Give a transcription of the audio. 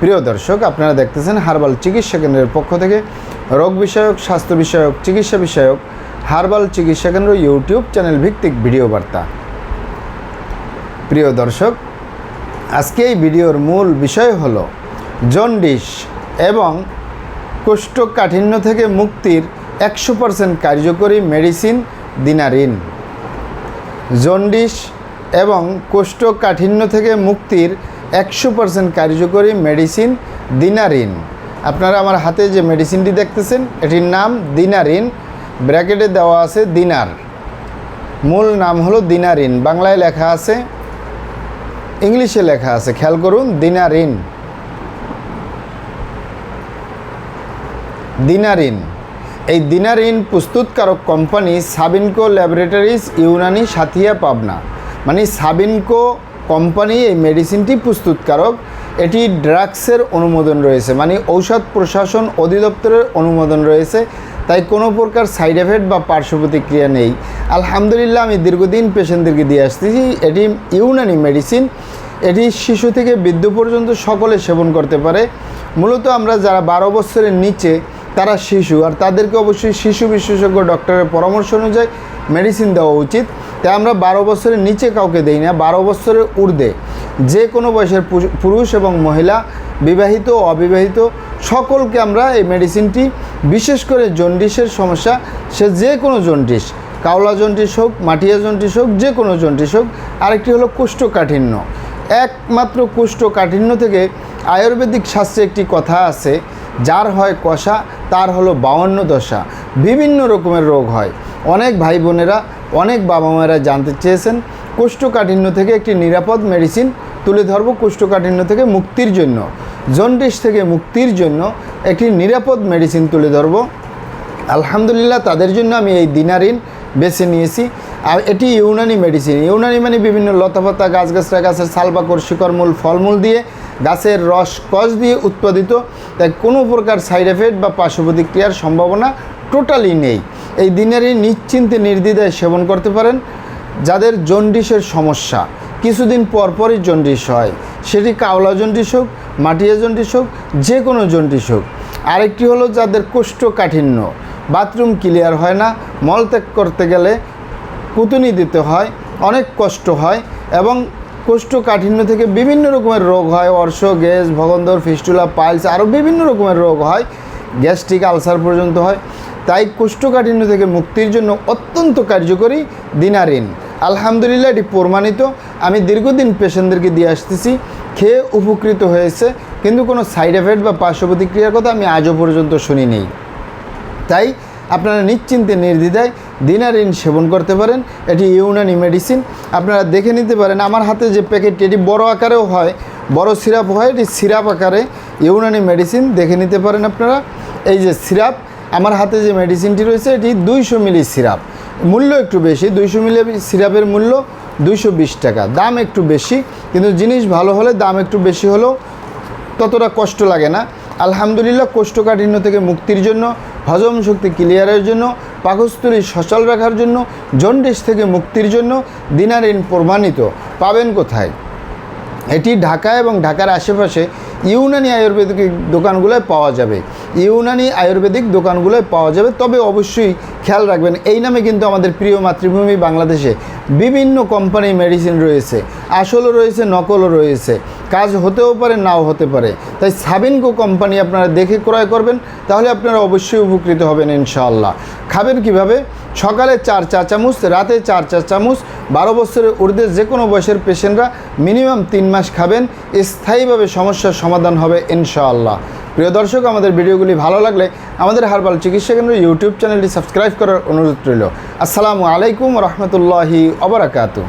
প্রিয় দর্শক, আপনারা দেখতেছেন হার্বাল চিকিৎসা কেন্দ্রের পক্ষ থেকে রোগ বিষয়ক, স্বাস্থ্য বিষয়ক, চিকিৎসা বিষয়ক হার্বাল চিকিৎসা কেন্দ্র ইউটিউব চ্যানেল ভিত্তিক ভিডিও বার্তা। প্রিয় দর্শক, আজকে এই ভিডিওর মূল বিষয় হল জন্ডিস এবং কোষ্ঠকাঠিন্য থেকে মুক্তির একশো পার্সেন্ট কার্যকরী মেডিসিন দিনারিন। জন্ডিস এবং কোষ্ঠকাঠিন্য থেকে মুক্তির একশো পার্সেন্ট কার্যকরী মেডিসিন দিনারিন। আপনারা আমার হাতে যে মেডিসিনটি দেখতেছেন, এটির নাম দিনারিন। ব্র্যাকেটে দেওয়া আছে দিনার। মূল নাম হলো দিনারিন। বাংলায় লেখা আছে, ইংলিশে লেখা আছে, খেয়াল করুন, দিনারিন। দিনারিন। এই দিনারিন প্রস্তুতকারক কোম্পানি সাবিনকো ল্যাবরেটরিজ ইউনানি, সাথিয়া, পাবনা। মানে সাবিনকো কোম্পানি এই মেডিসিনটি প্রস্তুতকারক। এটি ড্রাগসের অনুমোদন রয়েছে মানে ঔষধ প্রশাসন অধিদপ্তরের অনুমোদন রয়েছে। তাই কোনো প্রকার সাইড এফেক্ট বা পার্শ্ব প্রতিক্রিয়া নেই। আলহামদুলিল্লাহ, আমি দীর্ঘদিন পেশেন্টদেরকে দিয়ে আসতেছি। এটি ইউনানি মেডিসিন। এটি শিশু থেকে বৃদ্ধ পর্যন্ত সকলে সেবন করতে পারে। মূলত আমরা যারা বারো বছরের নিচে, তারা শিশু। আর তাদেরকে অবশ্যই শিশু বিশেষজ্ঞ ডক্টরের পরামর্শ অনুযায়ী মেডিসিন দেওয়া উচিত। তাই আমরা বারো বছরের নিচে কাউকে দেই না, বারো বছরের ঊর্ধ্বে। যে কোনো বয়সের পুরুষ এবং মহিলা, বিবাহিত অবিবাহিত, সকলকে আমরা এই মেডিসিনটি, বিশেষ করে জন্ডিসের সমস্যা, সে যে কোনো জন্ডিস, কাওলা জন্ডিস হোক, মাটিয়া জন্ডিস হোক, যে কোনো জন্ডিস হোক, আরেকটি হলো কোষ্ঠকাঠিন্য। একমাত্র কোষ্ঠকাঠিন্য থেকে আয়ুর্বেদিক শাস্ত্রে একটি কথা আছে, যার হয় কষা, তার হলো বাউন্ন দশা। বিভিন্ন রকমের রোগ হয়। অনেক ভাই বোনেরা অনেক বাবা মায়েরা জানতে চেয়েছেন কোষ্ঠকাঠিন্য থেকে একটি নিরাপদ মেডিসিন তুলে ধরবো কোষ্ঠকাঠিন্য থেকে মুক্তির জন্য। জন্ডিস থেকে মুক্তির জন্য একটি নিরাপদ মেডিসিন তুলে ধরবো। আলহামদুলিল্লাহ তাদের জন্য আমি এই দিনারিন বেছে নিয়েছি। আর এটি ইউনানি মেডিসিন ইউনানি মানে বিভিন্ন লতাপাতা গাছগাছরা গাছের সালবাকর, শিকড়মূল, ফলমূল দিয়ে গাছের রস, কষ দিয়ে উৎপাদিত। তাই কোনো প্রকার সাইড এফেক্ট বা পার্শ্ব প্রতিক্রিয়ার সম্ভাবনা টোটালি নেই। এই দিনেরই নিশ্চিন্তে নির্দ্বিধায় সেবন করতে পারেন যাদের জন্ডিসের সমস্যা। কিছুদিন পরপরই জন্ডিস হয়। সেটি কাওলা জন্ডিস হোক, মাটিয়া জন্ডিস হোক যে কোনো জন্ডিস হোক। আরেকটি হলো যাদের কোষ্ঠকাঠিন্য। বাথরুম ক্লিয়ার হয় না, মলত্যাগ করতে গেলে কুতুনি দিতে হয়, অনেক কষ্ট হয় এবং কোষ্ঠকাঠিন্য থেকে বিভিন্ন রকমের রোগ হয়। অর্শ, গ্যাস, ভগন্দর, ফিস্টুলা, পাইলস, আরও বিভিন্ন রকমের রোগ হয়। গ্যাস্ট্রিক আলসার পর্যন্ত হয়। তাই কোষ্ঠকাঠিন্য থেকে মুক্তির জন্য অত্যন্ত কার্যকরী দিনারিন। আলহামদুলিল্লাহ, এটি প্রমাণিত। আমি দীর্ঘদিন পেশেন্টদেরকে দিয়ে আসতেছি, খেয়ে উপকৃত হয়েছে, কিন্তু কোনো সাইড এফেক্ট বা পার্শ্ব প্রতিক্রিয়ার কথা আমি আজও পর্যন্ত শুনি নেই তাই আপনারা নিশ্চিন্তে নির্দ্বিধায় দিনারিন সেবন করতে পারেন। এটি ইউনানি মেডিসিন। আপনারা দেখে নিতে পারেন, আমার হাতে যে প্যাকেটটি, এটি বড় আকারেও হয়, বড় সিরাপ হয়, এটি সিরাপ আকারে ইউনানি মেডিসিন। দেখে নিতে পারেন আপনারা। এই যে সিরাপ আমার হাতে যে মেডিসিনটি রয়েছে, এটি দুইশো মিলি সিরাপ মূল্য একটু বেশি, দুইশো মিলি সিরাপের মূল্য দুইশো বিশ টাকা। দাম একটু বেশি, কিন্তু জিনিস ভালো হলে দাম একটু বেশি হলেও ততটা কষ্ট লাগে না। আলহামদুলিল্লাহ, কোষ্ঠকাঠিন্য থেকে মুক্তির জন্য, হজম শক্তি ক্লিয়ারের জন্য, পাকস্থলী সচল রাখার জন্য জন্ডিস থেকে মুক্তির জন্য দিনারিন প্রমাণিত। পাবেন কোথায়? এটি ঢাকা এবং ঢাকার আশেপাশে ইউনানি আয়ুর্বেদিক দোকানগুলোয় পাওয়া যাবে। ইউনানি আয়ুর্বেদিক দোকানগুলোয় পাওয়া যাবে। তবে অবশ্যই খেয়াল রাখবেন, এই নামে কিন্তু আমাদের প্রিয় মাতৃভূমি বাংলাদেশে বিভিন্ন কোম্পানি মেডিসিন রয়েছে। আসলও রয়েছে, নকলও রয়েছে। কাজ হতেও পারে, নাও হতে পারে। তাই সাবিনকো কোম্পানি আপনারা দেখে ক্রয় করবেন, তাহলে আপনারা অবশ্যই উপকৃত হবেন ইনশাআল্লাহ। খাবেন কীভাবে? সকালে চার চা চামচ, রাতে চার চা চামচ, বারো বছরের ঊর্ধ্বে যে কোনো বয়সের পেশেন্টরা মিনিমাম তিন মাস খাবেন। স্থায়ীভাবে সমস্যার সমাধান হবে ইনশাআল্লাহ। প্রিয় দর্শক, আমাদের ভিডিওগুলি ভালো লাগলে আমাদের হারবাল চিকিৎসা কেন্দ্র ইউটিউব চ্যানেলটি সাবস্ক্রাইব করার অনুরোধ রইল। আসসালামু আলাইকুম রহমতুল্লাহি অবরাকাতু